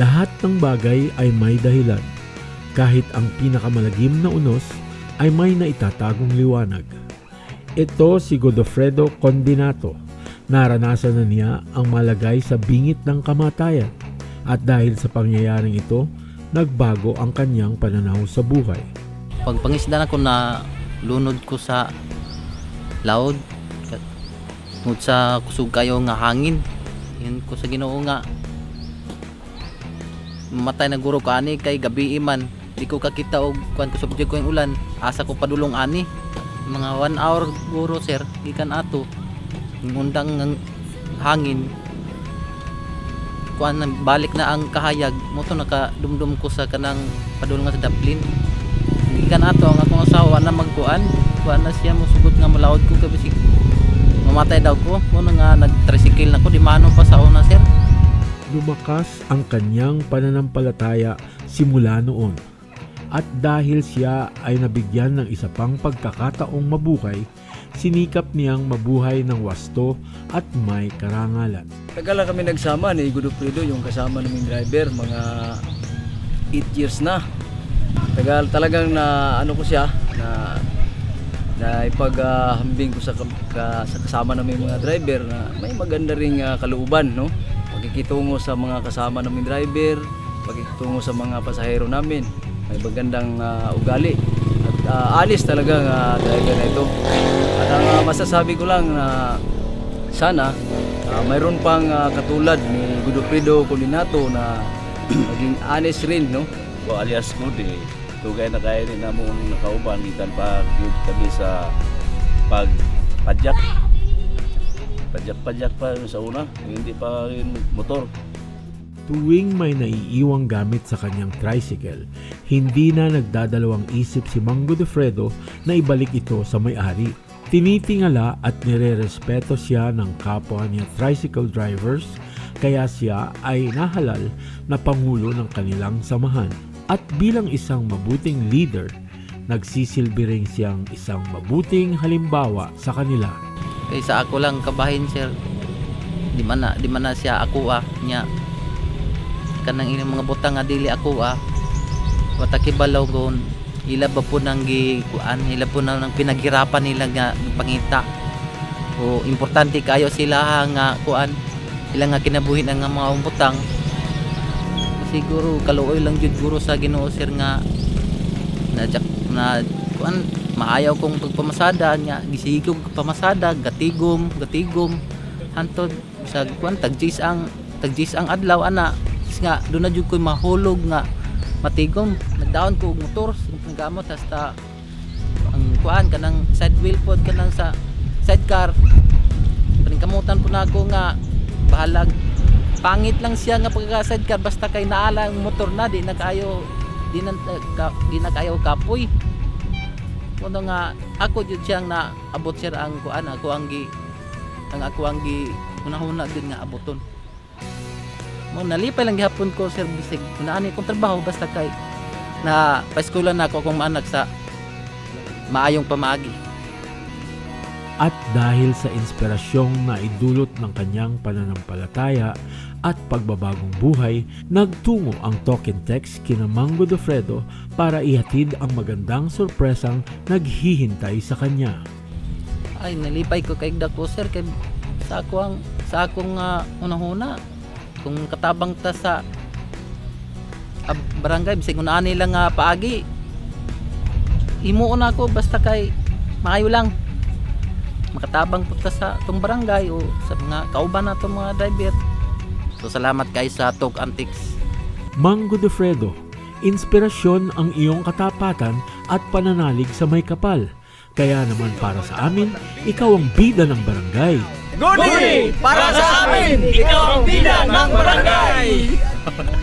Lahat ng bagay ay may dahilan. Kahit ang pinakamalagim na unos ay may naitatagong liwanag. Ito si Godofredo Condinato. Naranasan na niya ang malagay sa bingit ng kamatayan at dahil sa pangyayaring ito, nagbago ang kanyang pananaw sa buhay. Pag pangisda na ko na lunod ko sa laod tungod sa kusog kayo nga hangin yun ko sa Ginoo nga matay na guro ka ani kay gabi man di ko kakita og kuan ko subject ko yung ulan. Asa ko padulong ani. Mga 1 hour guro sir. Gikan ato. Undang ng hangin. Kuan balik na ang kahayag. Mo to nakadumdum ko sa kanang padulong sa daplin gikan ato ang akong asawa na magkuan. Kuan na siya musugot nga malawod ko kay bisig mamatay daw ko. Mo nga nag-tricycle na ko. Di mano pa sa una sir Lumakas ang kanyang pananampalataya simula noon. At dahil siya ay nabigyan ng isa pang pagkakataong mabuhay, sinikap niyang mabuhay ng wasto at may karangalan. Tagal kami nagsama ni Godofredo, yung kasama naming driver, mga 8 years na. Tagal talagang na ano ko siya, na na ipaghambing ko sa, ka, sa kasama namin mga driver na may maganda ring ah, kalooban, no? Pagkikitungo sa mga kasama naming driver, pagkikitungo sa mga pasahero namin, may magandang ah, ugali. At ah, alis talaga nga driver na ito. At ang ah, masasabi ko lang na sana ah, mayroon pang ah, katulad ni Godofredo Colinato na maging honest rin, no? ko alias ko di tugay na kaya ni namo nakauban gikan pa kami sa pag padyak padyak-padyak pa sa una hindi pa rin motor Tuwing may naiiwang gamit sa kanyang tricycle, hindi na nagdadalawang isip si Mang Godofredo na ibalik ito sa may-ari. Tinitingala at nirerespeto siya ng kapwa niya tricycle drivers kaya siya ay nahalal na pangulo ng kanilang samahan. At bilang isang mabuting leader, nagsisilbi rin siyang isang mabuting halimbawa sa kanila. Kay sa ako lang kabahin sir. Di man na di man na siya ako ah nya. Kanang ining mga butang nga dili ako ah. Watakibalaw gon ila ba po nang gi kuan ila po nang nang pinaghirapan nila nga pangita. O importante kayo sila nga kuan ila nga kinabuhi nga mga butang. Siguro kaluoy lang jud guro sa Ginoo sir nga na na kuan maayaw kong pagpamasada nya gisigog pamasada gatigom gatigom. Hantod sa kuan tagjis ang tagjis ang adlaw ana. Nga do na jud koy mahulog nga matigom. Nagdaon ko og motor nagamot hasta ang kuan kanang side wheel pod kanang sa sidecar paningkamutan po na ako nga bahalag. Pangit lang siya nga pagka sidecar basta kay naala ang motor na di na kayo di na, ka, di na kapoy kuno nga ako jud siyang na abot sir ang kuan ako ang gi ang ako ang gi unahuna din nga aboton mo nalipay lang gihapon ko sir bisig. Unaani kong trabaho basta kay na paeskwela na ako akong maanak sa maayong pamaagi At dahil sa inspirasyong na idulot ng kanyang pananampalataya at pagbabagong buhay, nagtungo ang token text kina Mang Godofredo para ihatid ang magandang sorpresang naghihintay sa kanya. ay nalipay ko kay dako sir kay sa ako ang sa akong uh, unahuna. Kung katabang ta sa ah, barangay bisig unaani lang nga paagi. Imuon ako basta kay maayo lang makatabang po ta sa tong barangay o sa mga kauban na tong mga driver so salamat kay sa Tok Antics Mang Godofredo, inspirasyon ang iyong katapatan at pananalig sa may kapal. Kaya naman para sa amin, ikaw ang bida ng barangay. Good Para sa amin, ikaw ang bida ng barangay!